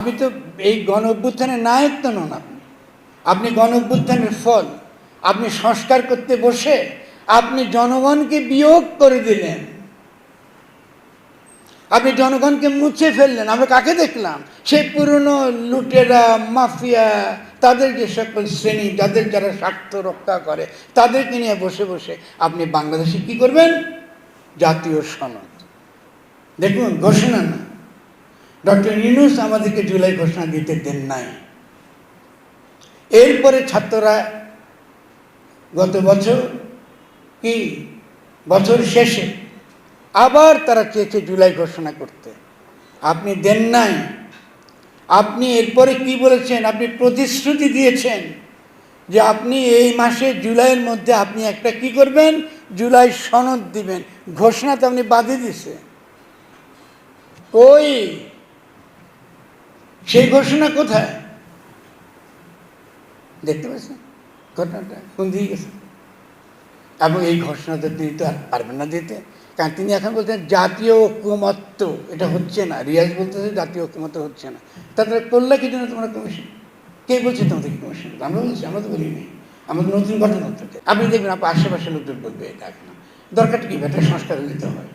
আপনি তো এই গণ অভ্যুত্থানের নায়ক তো নন আপনি। আপনি গণ অভ্যুত্থানের ফল। আপনি সংস্কার করতে বসে আপনি জনগণকে বিয়োগ করে দিলেন। আপনি জনগণকে মুছে ফেললেন। আমরা কাকে দেখলাম? সেই পুরনো লুটেরা, মাফিয়া, তাদের যে সকল শ্রেণি, যাদের যারা স্বার্থ রক্ষা করে, তাদেরকে নিয়ে বসে বসে আপনি বাংলাদেশে কি করবেন? জাতীয় সনদ। দেখুন, ঘোষণা না। ডক্টর ইউনুস আমাদেরকে জুলাই ঘোষণা দিতে দেন নাই। এরপরে ছাত্ররা গত বছর কি? বছর শেষে আবার তারা চেয়েছে জুলাই ঘোষণা করতে। আপনি দেন নাই। আপনি এরপরে কি বলেছেন? আপনি প্রতিশ্রুতি দিয়েছেন যে আপনি এই মাসে জুলাইয়ের মধ্যে আপনি একটা কি করবেন? জুলাই সনদ দিবেন। ঘোষণা তো আপনি বাদে দিছে ওই সেই ঘোষণা কোথায়? দেখতে পাচ্ছেন? ঘটনাটা কোন দিকে গেছে? এবং এই ঘোষণাটা তিনি তো আর পারবেন না দিতে। কারণ তিনি এখন বলছেন, জাতীয় ঐক্যমত্য। এটা হচ্ছে না। রিয়াজ বলতেছে, জাতীয় ঐক্যমত্য হচ্ছে না। তাদের করলে কি জন্য তোমরা কমিশন? কে বলছে তোমাদের কমিশন? আমরা বলছি, আমরা তো বলিনি। আমাদের নতুন গঠন করতে চাই। আপনি দেখবেন আপনার আশেপাশে লোকজন বলবে এটা এখন। দরকার কি? এটা সংস্কার দিতে হয়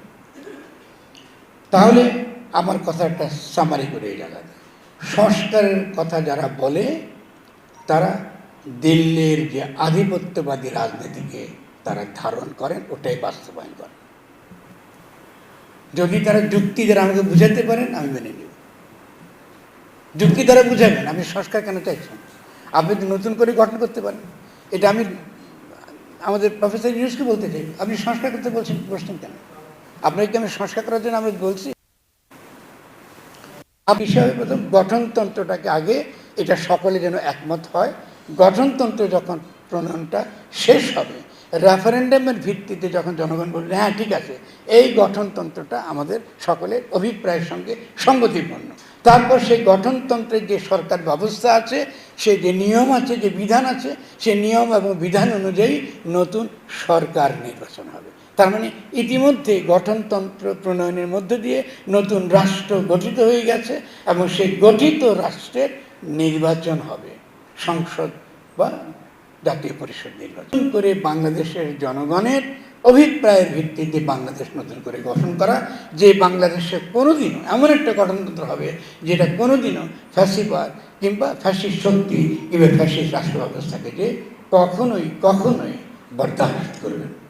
তাহলে আমার কথাটা সামারি করে এই জায়গাতে সংস্কারের কথা যারা বলে, তারা দিল্লির যে আধিপত্যবাদী রাজনীতিকে তারা ধারণ করেন, ওটাই বাস্তবায়ন করেন। যদি তারা যুক্তি দ্বারা আমাকে বুঝাতে পারেন, আমি মেনে নিব। যুক্তি দ্বারা বুঝাবেন আপনি সংস্কার কেন চাইছেন আপনি নতুন করে গঠন করতে পারেন। এটা আমি, আমাদের প্রফেসর ইউনুসকে বলতে চাই, আপনি সংস্কার করতে বলছেন বসছেন কেন? আপনাকে আমি সংস্কার করার জন্য আমি বলছি? বিষয়ে প্রথম গঠনতন্ত্রটাকে আগে এটা সকলে যেন একমত হয় গঠনতন্ত্র যখন প্রণয়নটা শেষ হবে রেফারেন্ডামের ভিত্তিতে যখন জনগণ বলবে হ্যাঁ ঠিক আছে, এই গঠনতন্ত্রটা আমাদের সকলের অভিপ্রায়ের সঙ্গে সঙ্গতিপূর্ণ। তারপর সেই গঠনতন্ত্রের যে সরকার ব্যবস্থা আছে সে যে নিয়ম আছে, যে বিধান আছে, সে নিয়ম এবং বিধান অনুযায়ী নতুন সরকার নির্বাচন হবে। তার মানে ইতিমধ্যে গঠনতন্ত্র প্রণয়নের মধ্য দিয়ে নতুন রাষ্ট্র গঠিত হয়ে গেছে এবং সেই গঠিত রাষ্ট্রের নির্বাচন হবে, সংসদ বা জাতীয় পরিষদ নির্বাচন করে বাংলাদেশের জনগণের অভিপ্রায়ের ভিত্তিতে বাংলাদেশ নতুন করে গঠন করা, যে বাংলাদেশে কোনোদিনও এমন একটা গঠনতন্ত্র হবে যেটা কোনোদিনও ফ্যাসিবাদ কিংবা ফ্যাসি শক্তি কিংবা ফ্যাসির রাষ্ট্র ব্যবস্থাকে যে কখনোই কখনোই বরদাস্ত করবে না।